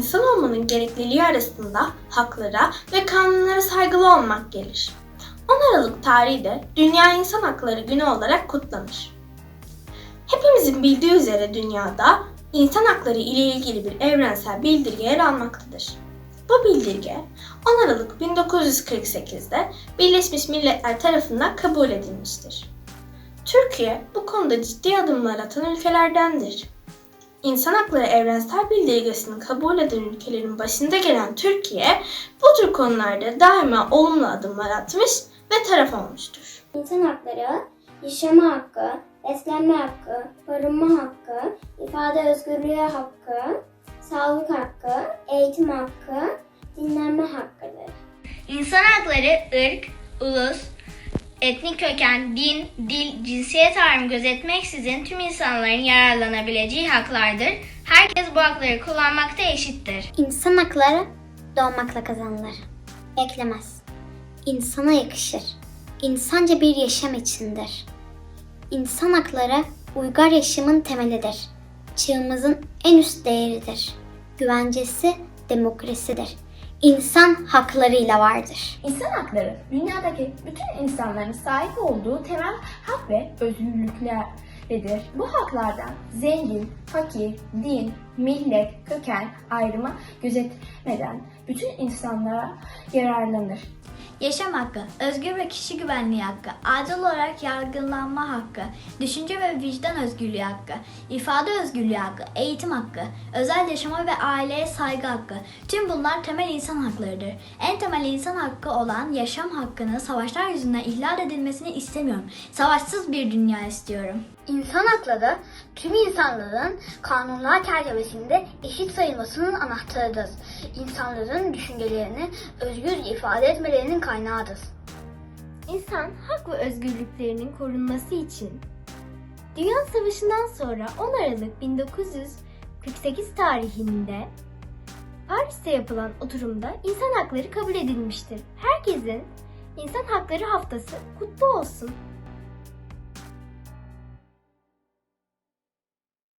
insan olmanın gerekliliği arasında haklara ve kanunlara saygılı olmak gelir. 10 Aralık tarihi de Dünya İnsan Hakları Günü olarak kutlanır. Hepimizin bildiği üzere dünyada insan hakları ile ilgili bir evrensel bildirge yer almaktadır. Bu bildirge 10 Aralık 1948'de Birleşmiş Milletler tarafından kabul edilmiştir. Türkiye bu konuda ciddi adımlar atan ülkelerdendir. İnsan Hakları Evrensel Bildirgesi'ni kabul eden ülkelerin başında gelen Türkiye bu tür konularda daima olumlu adımlar atmış ve taraf olmuştur. İnsan hakları, yaşama hakkı, beslenme hakkı, barınma hakkı, ifade özgürlüğü hakkı, sağlık hakkı, eğitim hakkı, dinlenme hakkıdır. İnsan hakları ırk, ulus, etnik köken, din, dil, cinsiyet ayrımı gözetmeksizin tüm insanların yararlanabileceği haklardır. Herkes bu hakları kullanmakta eşittir. İnsan hakları doğmakla kazanılır. Beklemez. İnsana yakışır. İnsanca bir yaşam içindir. İnsan hakları uygar yaşamın temelidir. Çağımızın en üst değeridir. Güvencesi demokrasidir. İnsan haklarıyla vardır. İnsan hakları dünyadaki bütün insanların sahip olduğu temel hak ve özgürlükleridir. Bu haklardan zengin, fakir, din, millet, köken ayrımı gözetmeden bütün insanlara yararlanır. Yaşam hakkı, özgür ve kişi güvenliği hakkı, adil olarak yargılanma hakkı, düşünce ve vicdan özgürlüğü hakkı, ifade özgürlüğü hakkı, eğitim hakkı, özel yaşama ve aileye saygı hakkı. Tüm bunlar temel insan haklarıdır. En temel insan hakkı olan yaşam hakkını savaşlar yüzünden ihlal edilmesini istemiyorum. Savaşsız bir dünya istiyorum. İnsan hakları tüm insanların kanunlar çerçevesinde eşit sayılmasının anahtarıdır. İnsanların düşüncelerini özgür ifade etmelerinin kaynağıdır. İnsan hak ve özgürlüklerinin korunması için Dünya Savaşı'ndan sonra 10 Aralık 1948 tarihinde Paris'te yapılan oturumda insan hakları kabul edilmiştir. Herkesin İnsan Hakları Haftası kutlu olsun.